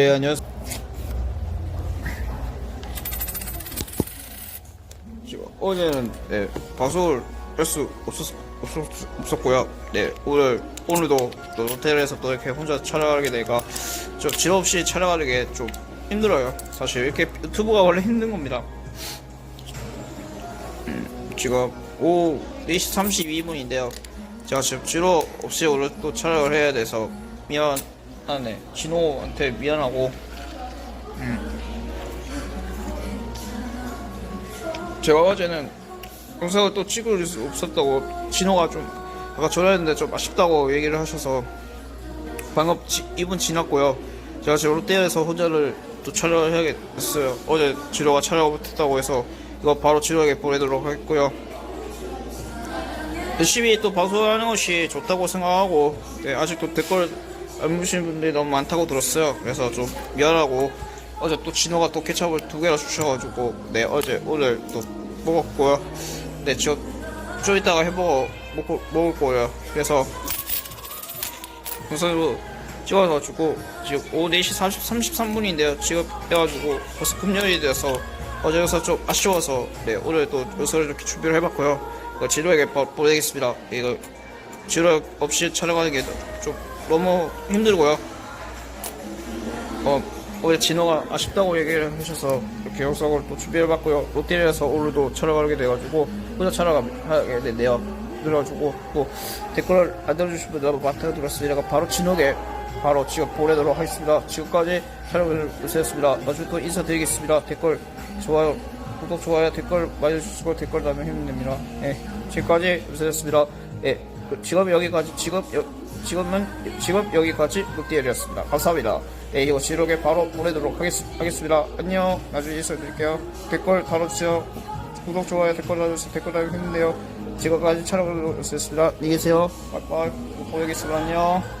네, 안녕하세요. 어제는 네, 방송을 할수 없었, 없었 고요. 네, 오늘, 오늘도 또 호텔에서 또 이렇게 혼자 촬영하게 되니까 좀질 없이 촬영하는 게 좀 힘들어요. 사실 이렇게 유튜브가 원래 힘든 겁니다. 음, 지금 오후 4시 32분인데요. 제가 지금 지로 없이 오늘 또 촬영을 해야 돼서 미안 하네. 진호한테 미안하고. 제가 어제는 영상을 또 찍을 수 없었다고 진호가 좀 아까 전화했는데 좀 아쉽다고 얘기를 하셔서 방금 지, 2분 지났고요. 제가 지금 롯데에서 혼자를 또 촬영을 해야겠어요. 어제 진호가 촬영을 못했다고 해서 이거 바로 진호에게 보내도록 하겠고요. 열심히 또 방송하는 것이 좋다고 생각하고 네, 아직도 댓글 안 보시는 분들이 너무 많다고 들었어요. 그래서 좀 미안하고 어제 또 진호가 또 케찹을 두 개나 주셔가지고 네 어제 오늘 또 먹었고요. 네 지금 좀 이따가 햄버거 먹고, 먹을 거예요. 그래서 우선으로 찍어가지고 지금 오후 4시 30, 33분인데요. 지금 해가지고 벌써 금요일이 돼서 어제여서 좀 아쉬워서 네 오늘 또 요소를 이렇게 준비를 해봤고요. 진호에게 보- 보내겠습니다. 이거 진호 없이 촬영하는 게 좀 너무 힘들고요 어, 어제 진호가 아쉽다고 얘기를 하셔서 이렇게 영상을 또 준비해봤고요. 롯데리아에서 오늘도 촬영하게 돼가지고 혼자 촬영하게 됐네요. 그래가지고 또 댓글을 안 달아주신 분들 너무 많다고 들었으니 까 바로 진호에게 바로 지금 보내도록 하겠습니다. 지금까지 촬영을 요새였습니다. 나중에 또 인사드리겠습니다. 댓글, 좋아요, 구독, 좋아요, 댓글 많이 해주시고 댓글 달면 힘이 됩니다. 예, 지금까지 요새였습니다. 예, 그 지금 여기까지, 지금, 여, 지금은, 지금 여기까지 롯데리아였습니다. 감사합니다. 예, 이거 지록에 바로 보내도록 하겠, 하겠 습니다. 안녕. 나중에 인사드릴게요. 댓글 달아주세요. 구독, 좋아요, 댓글 달아주세요. 댓글 달면 힘든데요. 지금까지 촬영을 했습니다. 안녕히 계세요. 빠이빠이. 보내겠습니다. 안녕.